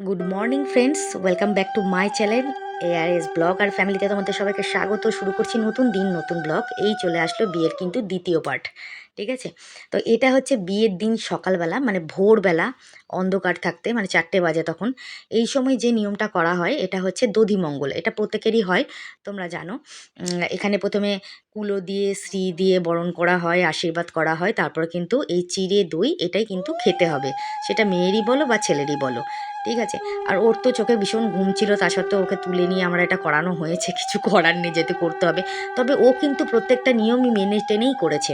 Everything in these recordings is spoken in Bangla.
Good morning friends welcome back to my channel ARS blog আর ফ্যামিলিতে তোমাদের সবাইকে স্বাগত। শুরু করছি নতুন দিন, নতুন ব্লগ এই চলে আসলো বিয়ের কিন্তু দ্বিতীয় পার্ট ঠিক আছে? তো এটা হচ্ছে বিয়ের দিন সকালবেলা মানে ভোরবেলা, অন্ধকার থাকতে মানে চারটে বাজে তখন। এই সময় যে নিয়মটা করা হয়, এটা হচ্ছে দধিমঙ্গল। এটা প্রত্যেকেরই হয়, তোমরা জানো। এখানে প্রথমে কুলো দিয়ে, শ্রী দিয়ে বরণ করা হয়, আশীর্বাদ করা হয়, তারপর কিন্তু এই চিড়ে দই, এটাই কিন্তু খেতে হবে। সেটা মেয়েরই বলো বা ছেলেরই বলো, ঠিক আছে? আর ওর তো চোখে ভীষণ ঘুম ছিল, তা সত্ত্বেও ওকে তুলে নিয়ে আমরা এটা করানো হয়েছে, কিছু করার নেই যেতে করতে হবে। তবে ও কিন্তু প্রত্যেকটা নিয়মই মেনে টেনেই করেছে।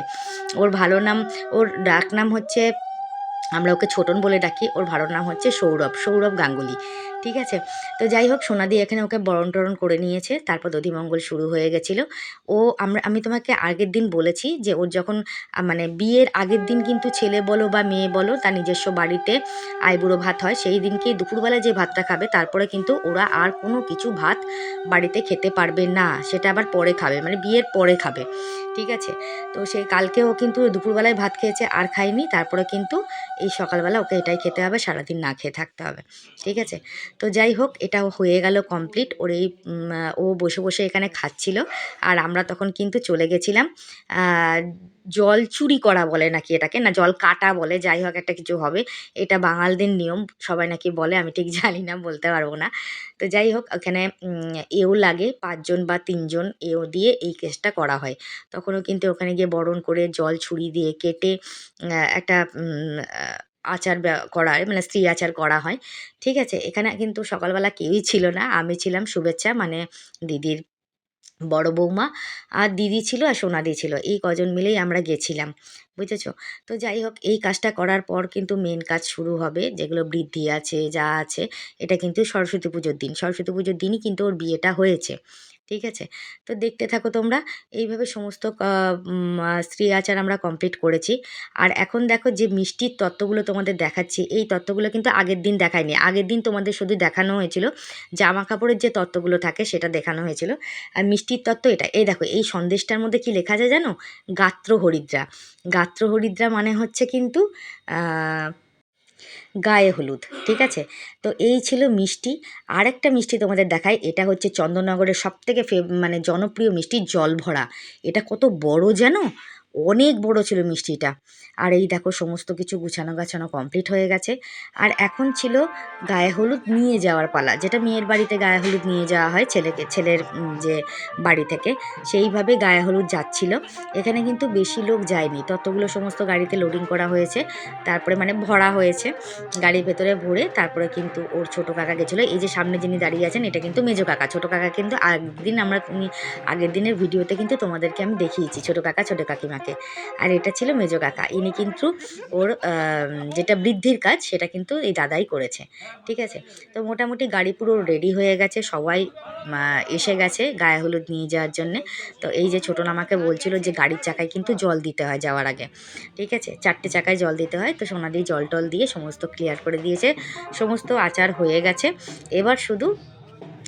ওর ভালো নাম, ওর ডাক নাম হচ্ছে, আমরা ওকে ছোটন বলে ডাকি, ওর ভালো নাম হচ্ছে সৌরভ সৌরভ গাঙ্গুলি। ঠিক আছে? তো যাই হোক, সোনাদি এখানে ওকে বরণ টরণ করে নিয়েছে। তারপর দধিমঙ্গল শুরু হয়ে গেছিল। ও, আমরা, আমি তোমাকে আগের দিন বলেছি যে ওর যখন মানে বিয়ের আগের দিন কিন্তু ছেলে বলো বা মেয়ে বলো, তার নিজস্ব বাড়িতে আইবুড়ো ভাত হয়, সেই দিনকেই দুপুরবেলা যে ভাতটা খাবে, তারপরে কিন্তু ওরা আর কোনো কিছু ভাত বাড়িতে খেতে পারবে না। সেটা আবার পরে খাবে মানে বিয়ের পরে খাবে। ঠিক আছে? তো সেই কালকেও কিন্তু দুপুরবেলায় ভাত খেয়েছে, আর খায়নি। তারপরে কিন্তু এই সকালবেলা ওকে এটাই খেতে হবে, সারাদিন না খেয়ে থাকতে হবে। ঠিক আছে? তো যাই হোক, এটা হয়ে গেল কমপ্লিট ওর এই ও বসে বসে এখানে খাচ্ছিল। আর আমরা তখন কিন্তু চলে গেছিলাম জল চুরি করা বলে নাকি এটাকে, না জল কাটা বলে, যাই হোক একটা কিছু হবে। এটা বাঙালদের নিয়ম, সবাই নাকি বলে, আমি ঠিক জানি না, বলতে পারব না। তো যাই হোক, ওখানে এও লাগে, পাঁচজন বা তিনজন এও দিয়ে এই কেসটা করা হয়। তখনও কিন্তু ওখানে গিয়ে বরণ করে জল ছুরি দিয়ে কেটে একটা আচার করা মানে স্ত্রী আচার করা হয়। ঠিক আছে? এখানে কিন্তু সকালবেলা কেউই ছিল না। আমি ছিলাম শুভেচ্ছা মানে দিদির বড় বৌমা। আর দিদি ছিল আর সোনাদি ছিল। এই কজন মিলেই আমরা গেছিলাম। বুঝেছ? তো যাই হোক, এই কাজটা করার পর কিন্তু মেন কাজ শুরু হবে। যেগুলো বৃদ্ধি আছে, যা আছে, এটা কিন্তু সরস্বতী পুজোর দিন। সরস্বতী পুজোর দিনই কিন্তু ওর বিয়েটা হয়েছে। ঠিক আছে? তো দেখতে থাকো তোমরা, এইভাবে সমস্ত স্ত্রী আচার আমরা কমপ্লিট করেছি। আর এখন দেখো যে মিষ্টির তত্ত্বগুলো তোমাদের দেখাচ্ছি, এই তত্ত্বগুলো কিন্তু আগের দিন দেখায়নি। আগের দিন তোমাদের শুধু দেখানো হয়েছিল জামা কাপড়ের যে তত্ত্বগুলো থাকে সেটা দেখানো হয়েছিল। আর মিষ্টির তত্ত্ব এটা, এই দেখো, এই সন্দেশটার মধ্যে কি লেখা যায় জানো? গাত্র হরিদ্রা গাত্র হরিদ্রা মানে হচ্ছে কিন্তু গায়ে হলুদ, ঠিক আছে? তো এই ছিল মিষ্টি। আরেকটা মিষ্টি তোমাদের দেখায় এটা হচ্ছে চন্দননগরের সব থেকে মানে জনপ্রিয় মিষ্টি জলভরা। এটা কত বড় জানো অনেক বড় ছিল মিষ্টিটা। আর এই দেখো সমস্ত কিছু গুছানো গাছানো কমপ্লিট হয়ে গেছে। আর এখন ছিল গায়ে হলুদ নিয়ে যাওয়ার পালা, যেটা মেয়ের বাড়িতে গায়ে হলুদ নিয়ে যাওয়া হয় ছেলেকে, ছেলের যে বাড়ি থেকে। সেইভাবে গায়ে হলুদ যাচ্ছিল। এখানে কিন্তু বেশি লোক যায়নি। ততগুলো সমস্ত গাড়িতে লোডিং করা হয়েছে। তারপরে মানে ভরা হয়েছে। গাড়ির ভেতরে ভরে তারপরে কিন্তু ওর ছোটো কাকা গেছিল। এই যে সামনে যিনি দাঁড়িয়ে আছেন, এটা কিন্তু মেজো কাকা। ছোটো কাকা কিন্তু আগদিন আমরা আগের দিনের ভিডিওতে কিন্তু তোমাদেরকে আমি দেখিয়েছি। ছোটো কাকা, ছোটো কাকিমাকে আর এটা ছিল মেজো কাকা। ইনি কিন্তু ওর যেটা বৃদ্ধির কাজ, সেটা কিন্তু এই দাদাই করেছে। ঠিক আছে? তো মোটামুটি গাড়ি পুরো রেডি হয়ে গেছে। সবাই এসে গেছে গায়ে হলুদ নিয়ে যাওয়ার জন্যে। তো এই যে ছোটো আমাকে বলছিল যে গাড়ির চাকায় কিন্তু জল দিতে হয় যাওয়ার আগে। ঠিক আছে? চারটে চাকায় জল দিতে হয়। তো সোনাদি জল টল দিয়ে সমস্ত ক্লিয়ার করে দিয়েছে। সমস্ত আচার হয়ে গেছে। এবার শুধু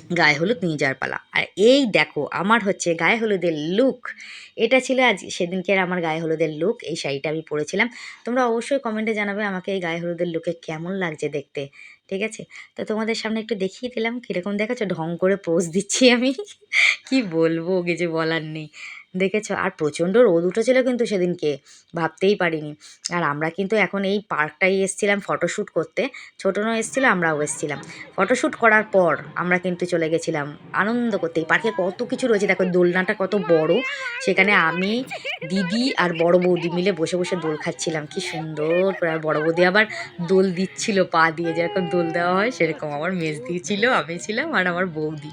গায়ে হলুদ নিয়ে যাওয়ার পালা। আর এই দেখো, আমার হচ্ছে গায়ে হলুদের লুক এটা ছিল আজ, সেদিনকে আমার গায়ে হলুদের লুক এই শাড়িটা আমি পরেছিলাম। তোমরা অবশ্যই কমেন্টে জানাবে আমাকে এই গায়ে হলুদের লুকে কেমন লাগছে দেখতে, ঠিক আছে? তো তোমাদের সামনে একটু দেখিয়ে দিলাম, কীরকম দেখাচ্ছ, ঢং করে পোজ দিচ্ছি আমি। কি বলব, কিছু বলার নেই। দেখেছ? আর প্রচণ্ড রোদ উঠেছিল কিন্তু সেদিনকে, ভাবতেই পারিনি। আর আমরা কিন্তু এখন এই পার্কটাই এসেছিলাম ফটোশ্যুট করতে। ছোটনও এসেছিল, আমরাও এসেছিলাম। ফটোশ্যুট করার পর আমরা কিন্তু চলে গেছিলাম আনন্দ করতে। এই পার্কে কত কিছু রয়েছে, দেখো দোলনাটা কত বড়। সেখানে আমি, দিদি আর বড় বৌদি মিলে বসে বসে দোল খাচ্ছিলাম। কি সুন্দর করে। আর বড় বৌদি আবার দোল দিচ্ছিল, পা দিয়ে। যেরকম দোল দেওয়া হয়, সেরকম আমার মেজ দিয়েছিল, আমি ছিলাম আর আমার বৌদি।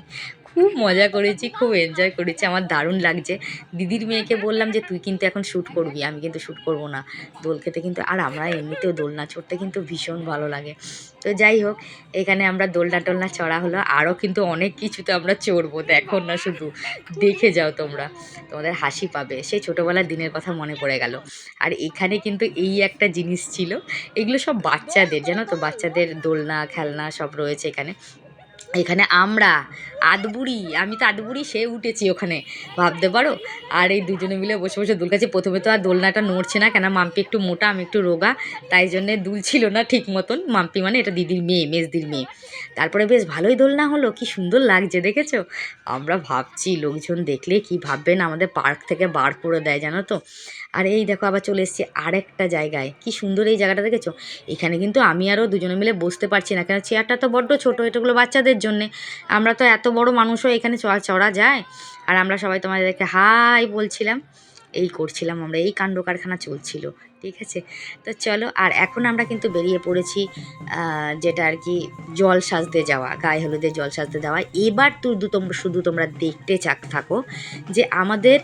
খুব মজা করেছি, খুব এনজয় করেছি। আমার দারুণ লাগছে। দিদির মেয়েকে বললাম যে, তুই কিন্তু এখন শ্যুট করবি, আমি কিন্তু শ্যুট করব না। দোল খেতে কিন্তু, আর আমরা এমনিতেও দোলনা চড়তে কিন্তু ভীষণ ভালো লাগে। তো যাই হোক, এখানে আমরা দোলনা টোলনা চড়া হলো। আরও কিন্তু অনেক কিছুতে আমরা চড়বো, দেখো না শুধু। দেখে যাও তোমরা। তোমাদের হাসি পাবে। সেই ছোটোবেলার দিনের কথা মনে পড়ে গেল। আর এখানে কিন্তু এই একটা জিনিস ছিল, এগুলো সব বাচ্চাদের, জানো তো? বাচ্চাদের দোলনা, খেলনা সব রয়েছে এখানে। এখানে আমরা, আদবুড়ি, আমি তো আদবুড়ি, সে উঠেছি ওখানে। ভাবতে পারো? আর এই দুজনে মিলে বসে বসে দুলকাছি প্রথমে তো আর দোলনাটা নড়ছে না কেন মাম্পি একটু মোটা, আমি একটু রোগা। তাই জন্যে দুলছিল না ঠিক মতন। মাম্পি মানে এটা দিদির মেয়ে, মেজদির মেয়ে। তারপরে বেশ ভালোই দোলনা হলো, কি সুন্দর লাগছে, দেখেছ? আমরা ভাবছি, লোকজন দেখলে কি ভাববেন? আমাদের পার্ক থেকে বার করে দেয়, জানো তো? আর এই দেখো আবার চলে এসেছি আরেকটা জায়গায়। কি সুন্দর এই জায়গাটা দেখেছ? এখানে কিন্তু আমি আরও দুজনে মিলে বসতে পারছি না কেন চেয়ারটা তো বড্ড ছোটো এটাগুলো বাচ্চাদের জন্যে। আমরা তো এত বড় মানুষও এখানে চড়া যায়। আর আমরা সবাই তোমাদেরকে হাই বলছিলাম। এই করছিলাম আমরা, এই কাণ্ড কারখানা চলছিল, ঠিক আছে? তো চলো, আর এখন আমরা কিন্তু বেরিয়ে পড়েছি যেটা আর কি জল সাজতে যাওয়া, গায়ে হলুদে জল সাজতে যাওয়া। এবার তুই তোমরা শুধু তোমরা দেখতে চাক, থাকো যে আমাদের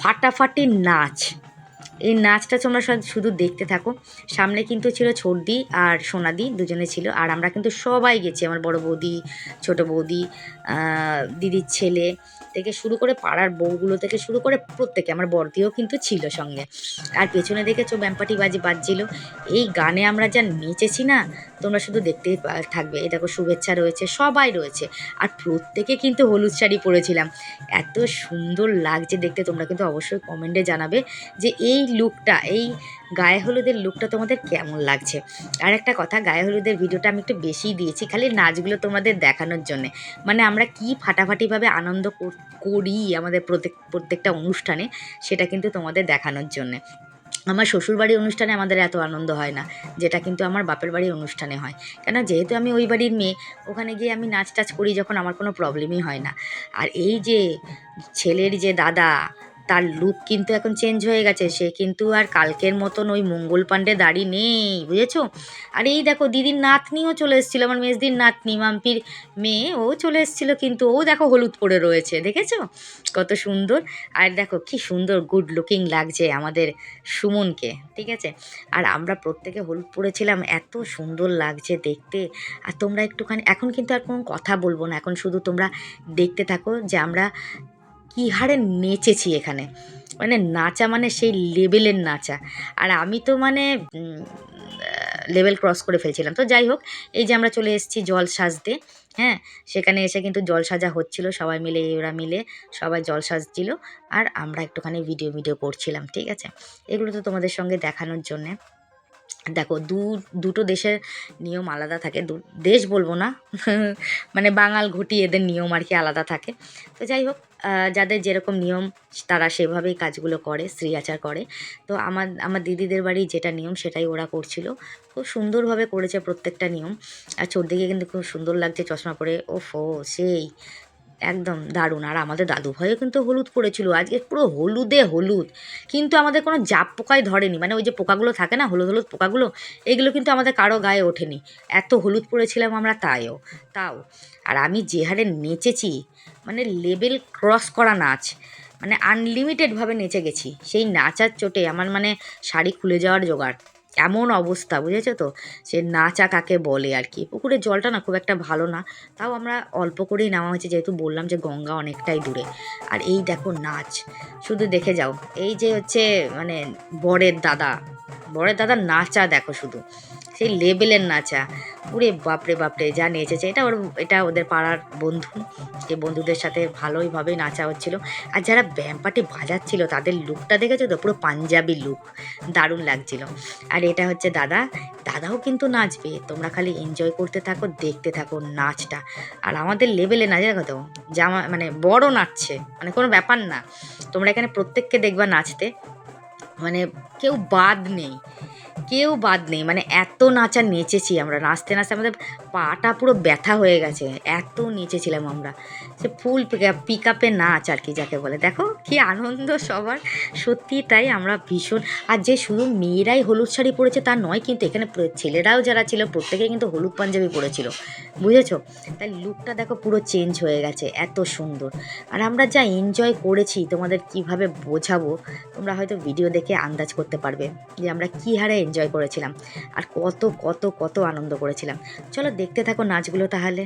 ফাটাফাটি নাচ এই নাচটা তোমরা শুধু দেখতে থাকো। সামনে কিন্তু ছিল ছোটদি আর সোনাদি দুজনে ছিল। আর আমরা কিন্তু সবাই গেছি, আমার বড় বৌদি, ছোট বৌদি দিদির ছেলে থেকে শুরু করে পাড়ার বউগুলো থেকে শুরু করে প্রত্যেকে, আমার বর্দিও কিন্তু ছিল সঙ্গে। আর পেছনে দেখেছ ব্যাম্পাটি বাজি, বাজছিল। এই গানে আমরা যা নেচেছি না, তোমরা শুধু দেখতেই থাকবে। এই দেখো শুভেচ্ছা রয়েছে, সবাই রয়েছে। আর প্রত্যেকে কিন্তু হলুদ শাড়ি পরেছিলাম। এত সুন্দর লাগছে দেখতে, তোমরা কিন্তু অবশ্যই কমেন্টে জানাবে যে এই লুকটা এই গায়ে হলুদের লুকটা তোমাদের কেমন লাগছে? আর একটা কথা, গায়ে হলুদের ভিডিওটা আমি একটু বেশিই দিয়েছি, খালি নাচগুলো তোমাদের দেখানোর জন্যে। মানে আমরা কি ফাটাফাটিভাবে আনন্দ করি আমাদের প্রত্যেক, প্রত্যেকটা অনুষ্ঠানে, সেটা কিন্তু তোমাদের দেখানোর জন্যে। আমার শ্বশুরবাড়ির অনুষ্ঠানে আমাদের এত আনন্দ হয় না, যেটা কিন্তু আমার বাপের বাড়ির অনুষ্ঠানে হয়। কেন? যেহেতু আমি ওই বাড়ির মেয়ে, ওখানে গিয়ে আমি নাচ টাচ করি, যখন আমার কোনো প্রবলেমই হয় না। আর এই যে ছেলের যে দাদা তার লুক কিন্তু এখন চেঞ্জ হয়ে গেছে। সে কিন্তু আর কালকের মতন ওই মঙ্গল পাণ্ডে দাড়ি নেই, বুঝেছ? আর এই দেখো, দিদির নাতনিও চলে এসেছিল, আমার মেজদির নাতনি, মাম্পির মেয়ে, ও চলে এসেছিল কিন্তু ও দেখো হলুদ পরে রয়েছে, দেখেছ? কত সুন্দর। আর দেখো, কি সুন্দর গুড লুকিং লাগছে আমাদের সুমনকে, ঠিক আছে? আর আমরা প্রত্যেকে হলুদ পরেছিলাম, এত সুন্দর লাগছে দেখতে। আর তোমরা একটুখানি, এখন কিন্তু আর কোনো কথা বলব না, এখন শুধু তোমরা দেখতে থাকো যে আমরা কী হারে নেচেছি এখানে। মানে নাচা মানে সেই লেভেলের নাচা। আর আমি তো মানে লেভেল ক্রস করে ফেলছিলাম। তো যাই হোক, এই যে আমরা চলে এসেছি জল সাজতে হ্যাঁ? সেখানে এসে কিন্তু জল সাজা হচ্ছিল, সবাই মিলে ওরা মিলে সবাই জল সাজছিল। আর আমরা একটুখানি ভিডিও ভিডিও করছিলাম, ঠিক আছে? এগুলো তো তোমাদের সঙ্গে দেখানোর জন্যে। দেখো, দু, দুটো দেশের নিয়ম আলাদা থাকে। দু, দেশ বলব না মানে বাঙাল ঘটি এদের নিয়ম আর কি আলাদা থাকে। তো যাই হোক যাদের যেরকম নিয়ম, তারা সেভাবেই কাজগুলো করে, স্ত্রী আচার করে। তো আমার আমার দিদিদের বাড়ি যেটা নিয়ম, সেটাই ওরা করছিল। খুব সুন্দরভাবে করেছে প্রত্যেকটা নিয়ম। আর চোরদিকে কিন্তু খুব সুন্দর লাগছে চশমা পরে। ও ফো সেই। একদম দারুণ। আর আমাদের দাদু ভাইও কিন্তু হলুদ পড়েছিল। আজকে পুরো হলুদে হলুদ। কিন্তু আমাদের কোনো জাপ পোকাই ধরেনি। মানে ওই যে পোকাগুলো থাকে না, হলুদ হলুদ পোকাগুলো, এগুলো কিন্তু আমাদের কারও গায়ে ওঠেনি। এত হলুদ পড়েছিলাম আমরা তাইও, তাও। আর আমি যে হারে নেচেছি মানে লেভেল ক্রস করা নাচ মানে আনলিমিটেডভাবে নেচে গেছি। সেই নাচার চোটে আমার মানে শাড়ি খুলে যাওয়ার জোগাড়। এমন অবস্থা, বুঝেছ তো? সে নাচা কাকে বলে আর কি পুকুরের জলটা না খুব একটা ভালো না, তাও আমরা অল্প করেই নামা হয়েছে, যেহেতু বললাম যে গঙ্গা অনেকটাই দূরে। আর এই দেখো নাচ, শুধু দেখে যাও। এই যে হচ্ছে মানে বরের দাদা বরের দাদা নাচা দেখো শুধু। সেই লেভেলের নাচা। ওরে বাপরে বাপরে, যা নেচেছে। এটা ওর, এটা ওদের পাড়ার বন্ধু, যে বন্ধুদের সাথে ভালোইভাবে নাচা হচ্ছিল। আর যারা ব্যাম্পাটি বাজাচ্ছিল, তাদের লুকটা দেখেছ তো? পুরো পাঞ্জাবি লুক দারুণ লাগছিল। আর এটা হচ্ছে দাদা। দাদাও কিন্তু নাচবে। তোমরা খালি এনজয় করতে থাকো, দেখতে থাকো নাচটা। আর আমাদের লেভেলে নাচে দেখো তো? জামা মানে বড় নাচছে। মানে কোনো ব্যাপার না। তোমরা এখানে প্রত্যেককে দেখবা নাচতে। মানে কেউ বাদ নেই। কেউ বাদ নেই। মানে এত নাচা নেচেছি আমরা। নাচতে নাচতে আমাদের পাটা পুরো ব্যথা হয়ে গেছে। এত নেচেছিলাম আমরা। সে ফুল পিক আপে নাচ আর কি যাকে বলে। দেখো, কি আনন্দ সবার। সত্যি তাই আমরা ভীষণ। আর যে শুধু মেয়েরাই হলুদ শাড়ি পরেছে তা নয়, কিন্তু এখানে ছেলেরাও যারা ছিল প্রত্যেকে কিন্তু হলুদ পাঞ্জাবি পরেছিল। বুঝেছ? তাই লুকটা দেখো পুরো চেঞ্জ হয়ে গেছে। এত সুন্দর। আর আমরা যা এনজয় করেছি, তোমাদের কীভাবে বোঝাবো, তোমরা হয়তো ভিডিও দেখে আন্দাজ করতে পারবে যে আমরা কী হারে এনজয় করেছিলাম। আর কত কত কত আনন্দ করেছিলাম। চলো দেখতে থাকো নাচগুলো তাহলে।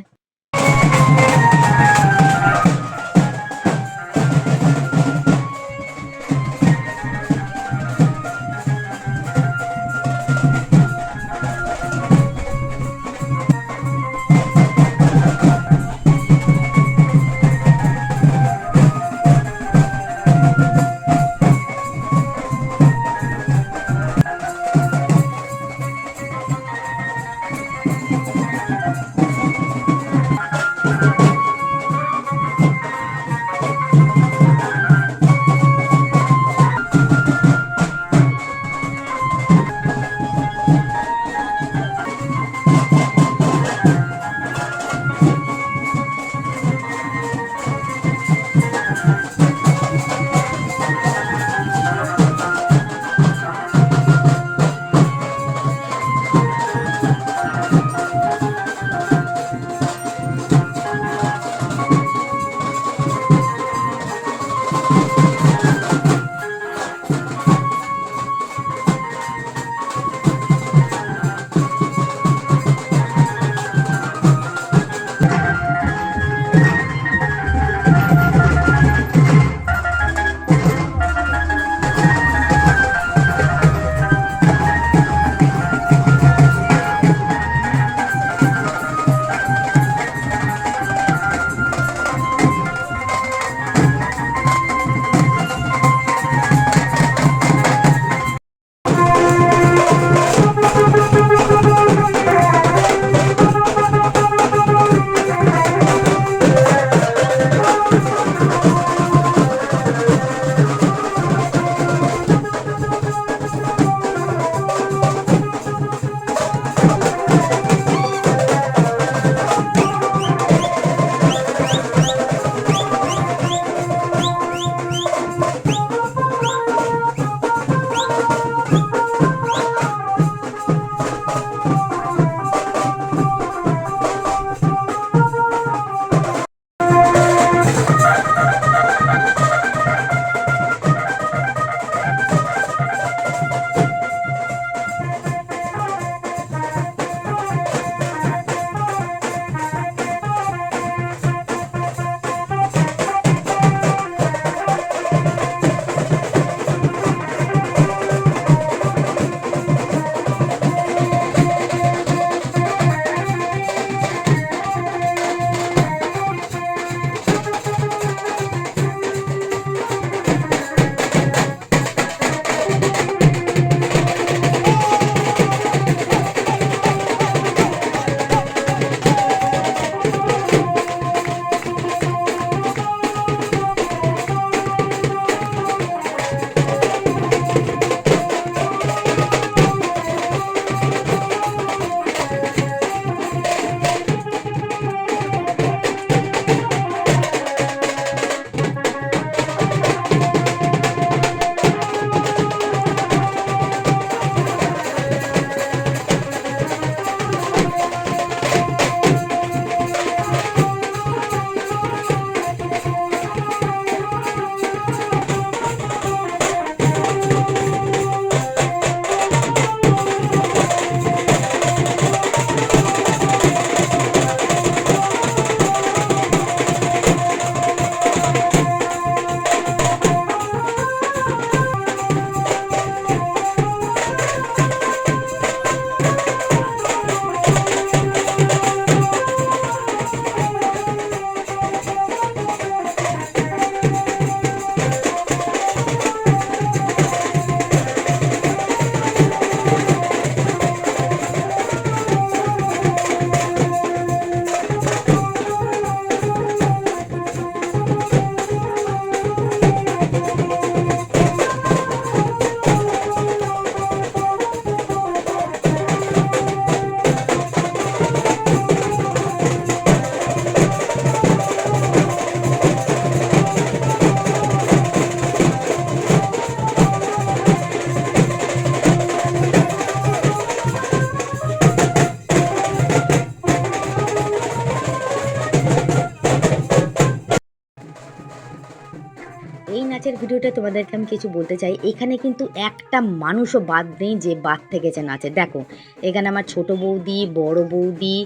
ভিডিওটা তোমাদেরকে আমি কিছু বলতে চাই। এখানে কিন্তু একটা মানুষও বাদ নেই যে বাদ থেকেছে নাচে দেখো, এখানে আমার ছোট বৌদি, বড় বৌদি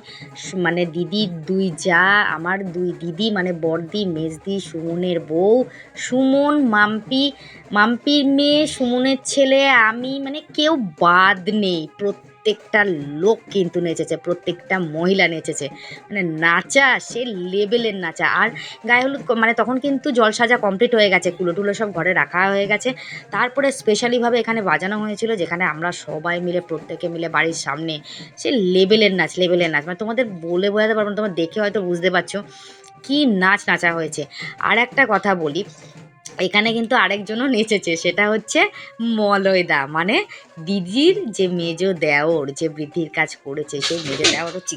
মানে দিদির দুই যা, আমার দুই দিদি মানে বড়দি, মেজদি, সুমনের বউ, সুমন, মাম্পি, মাম্পির মেয়ে, সুমনের ছেলে, আমি মানে কেউ বাদ নেই। প্রত্যেকটা লোক কিন্তু নেচেছে, প্রত্যেকটা মহিলা নেচেছে। মানে নাচা, সে লেভেলের নাচা। আর গায়ে হলুদ মানে তখন কিন্তু জল সাজা কমপ্লিট হয়ে গেছে, কুলো টুলো সব ঘরে রাখা হয়ে গেছে। তারপরে স্পেশালিভাবে এখানে বাজানো হয়েছিল, যেখানে আমরা সবাই মিলে, প্রত্যেকে মিলে বাড়ির সামনে, সে লেভেলের নাচ লেভেলের নাচ। মানে তোমাদের বলে বোঝাতে পারব না, তোমরা দেখে হয়তো বুঝতে পারছ। কি নাচ নাচা হয়েছে। আর একটা কথা বলি এখানে কিন্তু আরেকজনও নেচেছে, সেটা হচ্ছে মলয়দা। মানে দিদির যে মেজ দেওর, যে বৃদ্ধির কাজ করেছে, সেই মেজো দেওর হচ্ছে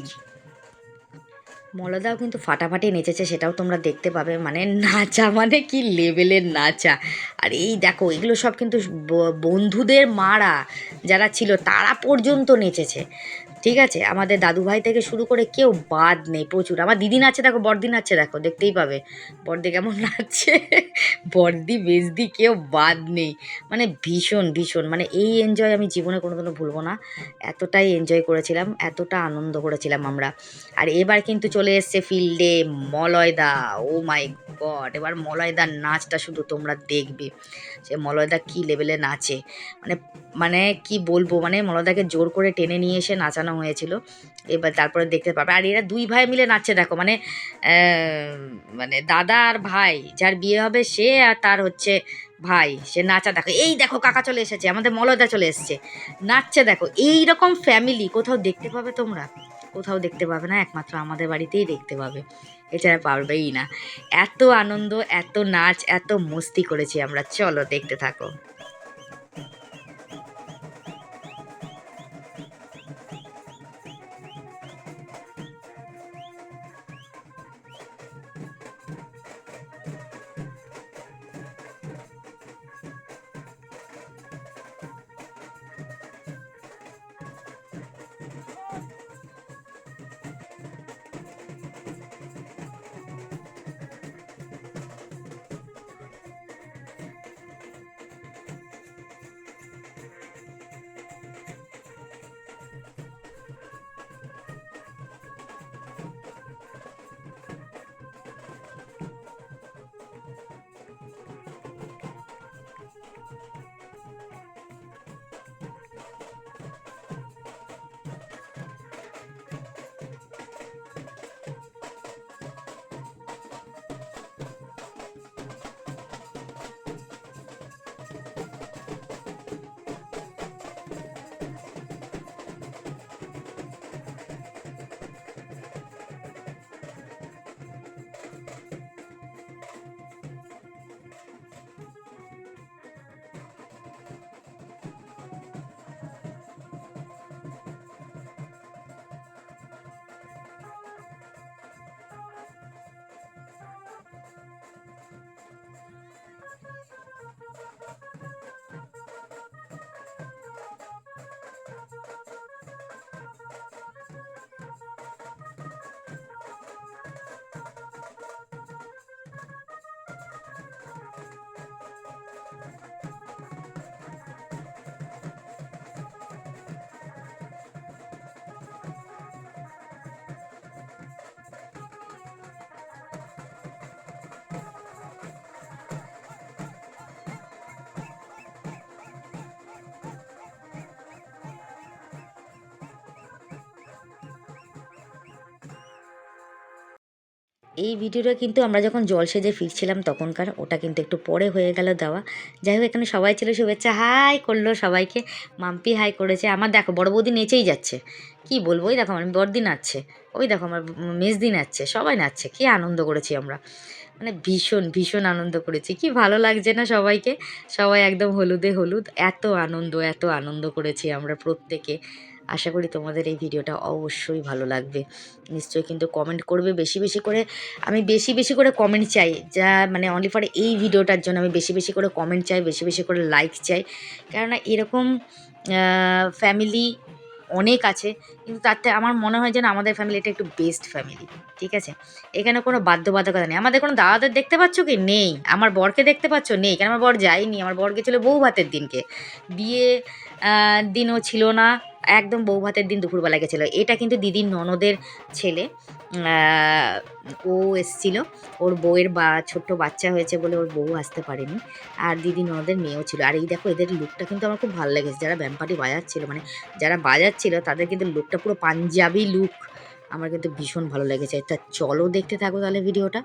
মলদাও কিন্তু ফাটাফাটি নেচেছে, সেটাও তোমরা দেখতে পাবে। মানে নাচা মানে কি লেভেলের নাচা। আর এই দেখো, এগুলো সব কিন্তু বন্ধুদের মারা যারা ছিল, তারা পর্যন্ত নেচেছে। ঠিক আছে? আমাদের দাদু ভাই থেকে শুরু করে কেউ বাদ নেই, প্রচুর। আমার দিদি নাচছে, দেখো, বড়দি নাচছে, দেখো, দেখতেই পাবে। বড়দি কেমন নাচছে? বড়দি, বেজদি কেউ বাদ নেই। মানে ভীষণ ভীষণ। মানে এই এনজয় আমি জীবনে কোনোদিনও ভুলবো না। এতটাই এনজয় করেছিলাম, এতটা আনন্দ করেছিলাম আমরা। আর এবার কিন্তু চলে এসছে ফিল্ডে মলয়দা। ও মাই গড এবার মলয়দার নাচটা শুধু তোমরা দেখবে। সে মলয়দা কি লেভেলে নাচে? মানে মানে কি বলব মানে মলয়দাকে জোর করে টেনে নিয়ে এসে নাচানো হয়েছিল। এবার তারপরে দেখতে পাবে। আর এরা দুই ভাই মিলে নাচছে, দেখো মানে মানে দাদা আর ভাই, যার বিয়ে হবে সে আর তার হচ্ছে ভাই, সে নাচা, দেখো, এই দেখো কাকা চলে এসেছে, আমাদের মলয়দা চলে এসেছে। নাচছে, দেখো এই রকম ফ্যামিলি কোথাও দেখতে পাবে তোমরা? কোথাও দেখতে পাবে না, একমাত্র আমাদের বাড়িতেই দেখতে পাবে। এছাড়া পারবেই না। এত আনন্দ, এত নাচ, এত মস্তি করেছি আমরা। চলো দেখতে থাকো। এই ভিডিওটা কিন্তু আমরা যখন জল সেজে ফিরছিলাম তখনকার, ওটা কিন্তু একটু পরে হয়ে গেল দেওয়া। যাই হোক, এখানে সবাই ছিল, শুভেচ্ছা, হাই করল সবাইকে। মাম্পি হাই করেছে। আমার দেখো, বড় বৌদি নেচেই যাচ্ছে। কি বলব? ওই দেখো, আমার বড়দি নাচছে। ওই দেখো, আমার মেজদি নাচছে। সবাই নাচছে। কি আনন্দ করেছি আমরা। মানে ভীষণ ভীষণ আনন্দ করেছি। কি ভালো লাগছে না সবাইকে? সবাই একদম হলুদে হলুদ। এত আনন্দ এত আনন্দ করেছি আমরা প্রত্যেকে। আশা করি তোমাদের এই ভিডিওটা অবশ্যই ভালো লাগবে। নিশ্চয়ই কিন্তু কমেন্ট করবে বেশি বেশি করে। আমি বেশি বেশি করে কমেন্ট চাই। যা মানে অনলি ফর এই ভিডিওটার জন্য আমি বেশি বেশি করে কমেন্ট চাই, বেশি বেশি করে লাইক চাই। কেননা এরকম ফ্যামিলি অনেক আছে। কিন্তু থেকে আমার মনে হয় যেন আমাদের ফ্যামিলিটা একটু বেস্ট ফ্যামিলি ঠিক আছে? এখানে কোনো বাধ্যবাধকতা নেই। আমাদের কোনো দাদাদের দেখতে পাচ্ছ কি? নেই। আমার বরকে দেখতে পাচ্ছ? নেই। কেন? আমার বর যায়নি। আমার বর গেছিল বউ ভাতের দিনকে। বিয়ে দিনও ছিল না। একদম বউ ভাতের দিন দুপুরবেলা গেছিল। এটা কিন্তু দিদির ননদের ছেলে ও এসছিল। ওর বউয়ের বা, ছোট্ট বাচ্চা হয়েছে বলে ওর বউ আসতে পারেনি। আর দিদি ননদের মেয়েও ছিল। আর এই দেখো, এদের লুকটা কিন্তু আমার খুব ভালো লেগেছে। যারা ব্যাম্পাটি বাজাচ্ছিল মানে যারা বাজাচ্ছিল, তাদের কিন্তু লুকটা পুরো পাঞ্জাবি লুক আমার কিন্তু ভীষণ ভালো লেগেছে। তা চলো দেখতে থাকো তাহলে ভিডিওটা।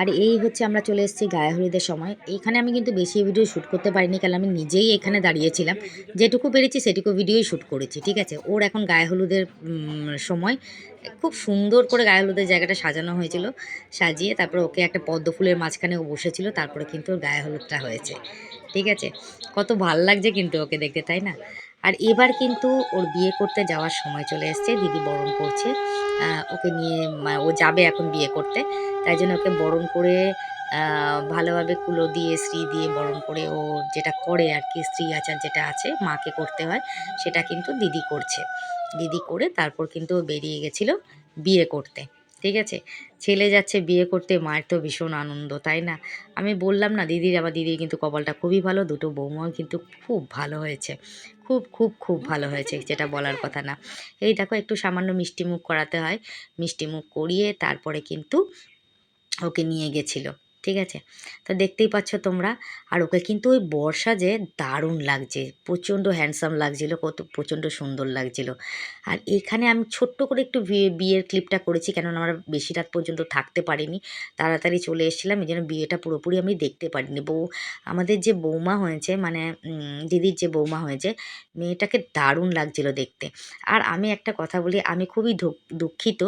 আর এই হচ্ছে আমরা চলে এসেছি গায়ে হলুদের সময়। এইখানে আমি কিন্তু বেশি ভিডিও শ্যুট করতে পারিনি, কারণ আমি নিজেই এখানে দাঁড়িয়েছিলাম। যেটুকু পেরেছি সেটুকু ভিডিওই শ্যুট করেছি, ঠিক আছে? ওর এখন গায়ে হলুদের সময়। খুব সুন্দর করে গায়ে হলুদের জায়গাটা সাজানো হয়েছিল, সাজিয়ে তারপরে ওকে একটা পদ্ম ফুলের মাঝখানে ও বসেছিল, তারপরে কিন্তু ওর গায়ে হলুদটা হয়েছে, ঠিক আছে? কত ভালো লাগছে কিন্তু ওকে দেখতে, তাই না? আর এবার কিন্তু ওর বিয়ে করতে যাওয়ার সময় চলে এসছে, দিদি বরণ করছে। ওকে নিয়ে ও যাবে এখন বিয়ে করতে। তাই জন্য ওকে বরণ করে ভালোভাবে কুলো দিয়ে স্ত্রী দিয়ে বরণ করে ও যেটা করে আর কি, স্ত্রী আচার যেটা আছে, মাকে করতে হয়, সেটা কিন্তু দিদি করছে। দিদি করে তারপর কিন্তু ও বেরিয়ে গেছিল বিয়ে করতে। ঠিক আছে? ছেলে যাচ্ছে, বিয়ে করতে মায়ের তো ভীষণ আনন্দ, তাই না? আমি বললাম না, দিদির আবার, দিদির কিন্তু কপালটা খুবই ভালো, দুটো বৌমাও কিন্তু খুব ভালো হয়েছে। খুব খুব খুব ভালো হয়েছে, যেটা বলার কথা না। এই দেখো, একটু সামান্য মিষ্টি মুখ করাতে হয়। মিষ্টি মুখ করিয়ে তারপরে কিন্তু ওকে নিয়ে গেছিল। ঠিক আছে? তো দেখতেই পাচ্ছ তোমরা। আর ওকে কিন্তু ওই বর্ষা যে দারুণ লাগছে, প্রচণ্ড হ্যান্ডসাম লাগছিল, কত প্রচণ্ড সুন্দর লাগছিল। আর এখানে আমি ছোট্ট করে একটু বিয়ে বিয়ের ক্লিপটা করেছি, কেননা আমরা বেশি রাত পর্যন্ত থাকতে পারিনি। তাড়াতাড়ি চলে এসেছিলাম, এই জন্য বিয়েটা পুরোপুরি আমি দেখতে পারিনি। বউ, আমাদের যে বৌমা হয়েছে মানে দিদির যে বৌমা হয়েছে, মেয়েটাকে দারুণ লাগছিল দেখতে। আর আমি একটা কথা বলি, আমি খুবই দুঃখিত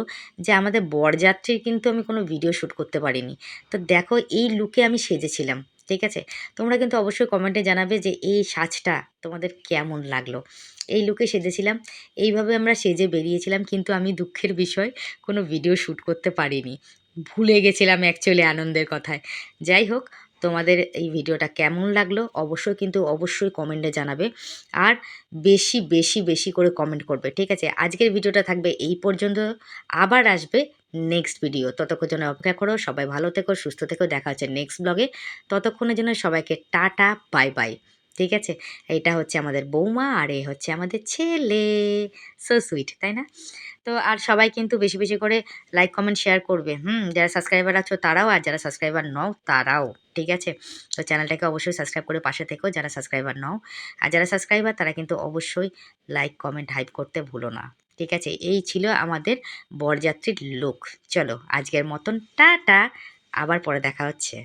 যে আমাদের বরযাত্রীর কিন্তু আমি কোনো ভিডিও শ্যুট করতে পারিনি। তো দেখো এই লুকে আমি সেজেছিলাম, ঠিক আছে? তোমরা কিন্তু অবশ্যই কমেন্টে জানাবে যে এই সাজটা তোমাদের কেমন লাগল? এই লুকে সেজেছিলাম, এইভাবে আমরা সেজে বেরিয়েছিলাম, কিন্তু আমি দুঃখের বিষয়, কোনো ভিডিও শ্যুট করতে পারিনি। ভুলে গেছিলাম অ্যাকচুয়ালি আনন্দের কথায়। যাই হোক, তোমাদের এই ভিডিওটা কেমন লাগল অবশ্যই কিন্তু অবশ্যই কমেন্টে জানাবে। আর বেশি বেশি বেশি করে কমেন্ট করবে, ঠিক আছে? আজকের ভিডিওটা থাকবে এই পর্যন্ত, আবার আসবে নেক্সট ভিডিও ততক্ষণ জন্য অপেক্ষা করো, সবাই ভালো থেকো, সুস্থ থেকো। দেখা হচ্ছে নেক্সট ব্লগে ততক্ষণের জন্য সবাইকে টাটা বাই বাই ঠিক আছে? এটা হচ্ছে আমাদের বৌমা আর এ হচ্ছে আমাদের ছেলে। সো সুইট তাই না? তো আর সবাই কিন্তু বেশি বেশি করে লাইক কমেন্ট শেয়ার করবে। হুম, যারা সাবস্ক্রাইবার আছো তারাও, আর যারা সাবস্ক্রাইবার নও তারাও। ঠিক আছে? তো চ্যানেলটাকে অবশ্যই সাবস্ক্রাইব করে পাশে থেকো, যারা সাবস্ক্রাইবার নও। আর যারা সাবস্ক্রাইবার তারা কিন্তু অবশ্যই লাইক কমেন্ট হাইপ করতে ভুলো না। ঠিক আছে, এই ছিল আমাদের বরযাত্রীর লোক চলো, আজকের মতন টাটা, আবার পরে দেখা হচ্ছে।